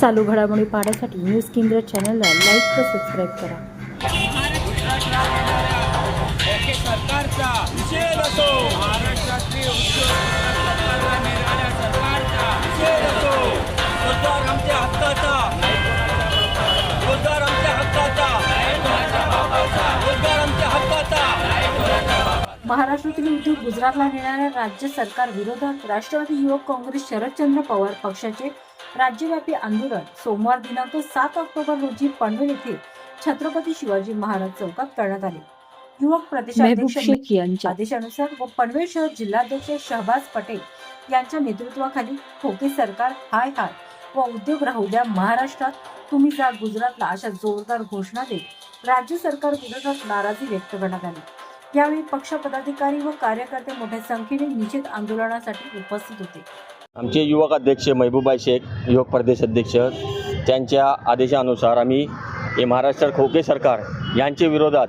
चालू घडामोडी पाहण्यासाठी न्यूज केंद्र चॅनलला लाईक व सबस्क्राईब करा. महाराष्ट्रातील उद्योग गुजरातला नेणाऱ्या राज्य सरकार विरोधात राष्ट्रवादी युवक काँग्रेस शरदचंद्र पवार पक्षाचे राज्यव्यापी आंदोलन सोमवार दिनांक सात ऑक्टोबर रोजी पनवेल येथे छत्रपती शिवाजी महाराज चौकात करण्यात आले. युवक प्रदेशाध्यक्ष आदेशानुसार व पनवेल शहर जिल्हाध्यक्ष शहबाज पटेल यांच्या नेतृत्वाखाली खोके सरकार हाय हाय व उद्योग राहू द्या महाराष्ट्रात तुम्ही जा गुजरातला अशा जोरदार घोषणा देत राज्य सरकार विरोधात नाराजी व्यक्त करण्यात आली. यावेळी पक्ष पदाधिकारी व कार्यकर्ते मोठ्या संख्येने निषेध आंदोलनासाठी उपस्थित होते. आमचे युवक अध्यक्ष महबूबाई शेख युवक प्रदेश अध्यक्ष त्यांच्या आदेशानुसार आम्ही हे महाराष्ट्र खोके सरकार यांच्या विरोधात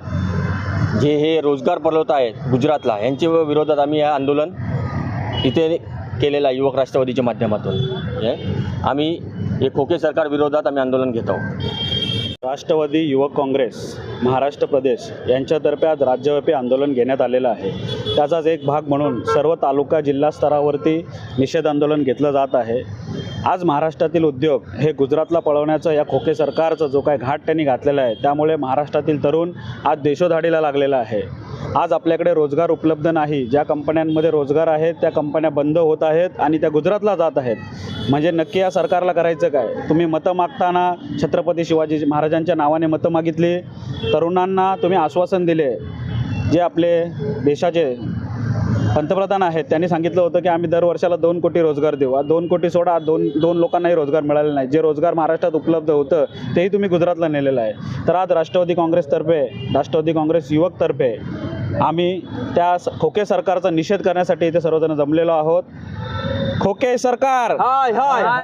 जे हे रोजगार पलवत आहेत गुजरातला यांच्या विरोधात आम्ही हे आंदोलन इथे केलेलं आहे युवक राष्ट्रवादीच्या माध्यमातून. हे? आम्ही हे खोके सरकार विरोधात आम्ही आंदोलन घेत आहोत. राष्ट्रवादी युवक काँग्रेस महाराष्ट्र प्रदेश यांच्यातर्फे आज राज्यव्यापी आंदोलन घेण्यात आलेलं आहे. त्याचाच एक भाग म्हणून सर्व तालुका जिल्हा स्तरावरती निषेध आंदोलन घेतलं जात आहे. आज महाराष्ट्रातील उद्योग हे गुजरातला पळवण्याचं या खोके सरकारचा जो काय घाट त्यांनी घातलेला आहे त्यामुळे महाराष्ट्रातील तरुण आज देशोधाडीला लागलेला आहे. आज आपल्याकडे रोजगार उपलब्ध नाही. ज्या कंपन्यांमध्ये रोजगार आहेत त्या कंपन्या बंद होत आहेत आणि त्या गुजरातला जात आहेत. म्हणजे नक्की या सरकारला करायचं काय? तुम्ही मतं मागताना छत्रपती शिवाजी महाराजांच्या नावाने मतं मागितली. तरुणांना तुम्ही आश्वासन दिले. जे आपले देशाचे पंतप्रधान आहेत त्यांनी सांगितलं होतं की आम्ही दर वर्षाला दोन कोटी रोजगार देऊ. आज दोन कोटी सोडा दोन दोन लोकांनाही रोजगार मिळाले नाही. जे रोजगार महाराष्ट्रात उपलब्ध होतं तेही तुम्ही गुजरातला नेलेलं आहे. तर आज राष्ट्रवादी काँग्रेसतर्फे राष्ट्रवादी काँग्रेस युवकतर्फे आम्ही त्या खोके सरकारचा निषेध करण्यासाठी इथे सर्वजण जमलेलो आहोत. खोके सरकार!